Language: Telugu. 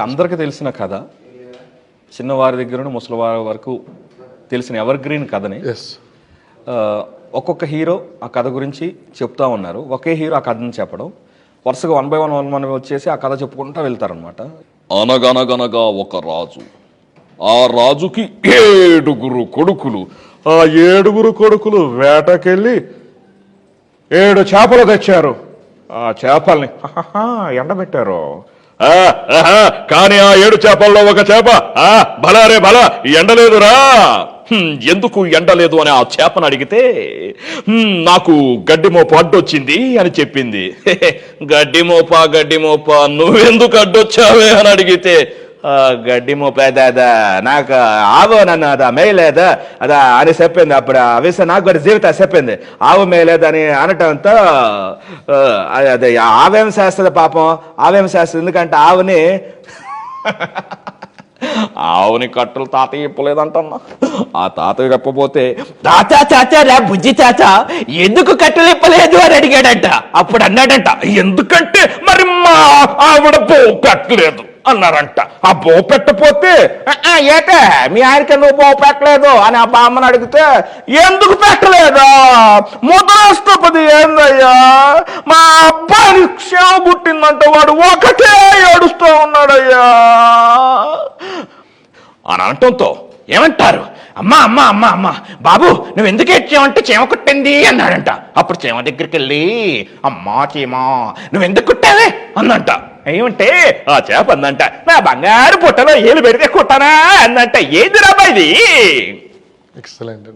అందరికీ తెలిసిన కథ. చిన్నవారి దగ్గర నుండి ముసలివారి వరకు తెలిసిన ఎవర్ గ్రీన్ కథని ఒక్కొక్క హీరో ఆ కథ గురించి చెప్తా ఉన్నారు. ఒకే హీరో ఆ కథని చెప్పడం. వరుసగా one by one one one వచ్చేసి ఆ కథ చెప్పుకుంటూ వెళ్తారనమాట అనగనగనగా ఒక రాజు. ఆ రాజుకి ఏడుగురు కొడుకులు. ఆ ఏడుగురు కొడుకులు వేటకెళ్ళి ఏడు చేపలు తెచ్చారు. ఆ చేపల్ని హహహా, ఎండబెట్టారు. కానీ ఆ ఏడు చేపల్లో ఒక చేప. ఆ, భలారే భల ఎండలేదురా. ఎందుకు ఎండలేదు అని ఆ చేపను అడిగితే నాకు గడ్డిమోప అడ్డొచ్చింది అని చెప్పింది. గడ్డి మోప గడ్డి మోప నువ్వెందుకు అడ్డొచ్చావే అని అడిగితే గడ్డి ముప్పైదేదా నాకు ఆవు నన్ను అదా మేయలేదా అదా అని చెప్పింది అప్పుడు ఆ విషయం నాకు కూడా జీవిత చెప్పింది ఆవు మేయలేదని అనటంతో అదే ఆవేం చేస్తుంది పాపం ఆవేం చేస్తుంది ఎందుకంటే ఆవుని ఆవుని కట్టలు తాతయ్య ఇప్పలేదంటన్నా ఆ తాతయ్య చెప్పబోతే తాత తాత రా బుజ్జి తాత ఎందుకు కట్టలిప్పలేదు అని అడిగాడంట అప్పుడు అన్నాడంట ఎందుకంటే మరి మా ఆవిడ పో కట్టలేదు అన్నారంట. ఆ బో పెట్టపోతే "ఆ, ఏటే మీ ఆయనకి నువ్వు బో పెట్టలేదు? అని ఆ బామ్మను అడిగితే ఎందుకు పెట్టలేదా? ముద్రాష్ట్రపతి ఏందయ్యా? మా అబ్బాయిని క్షేమ పుట్టిందంట వాడు ఒకటే ఏడుస్తూ ఉన్నాడయ్యా. అని అనటంతో ఏమంటారు? అమ్మా అమ్మా అమ్మా అమ్మా బాబు నువ్వు ఎందుకు ఏడ్చావంటే చీమ కుట్టింది? అన్నాడంట. అప్పుడు చీమ దగ్గరికి వెళ్ళి అమ్మా చీమా నువ్వు ఎందుకు కుట్టావే? అందంట ఏమంటే? ఆ చేప అందంట. నా బంగారు పుట్టలో ఏలు పెడితే కుట్టనా? అందంట ఏది రాబా ఇది? ఎక్సలెంట్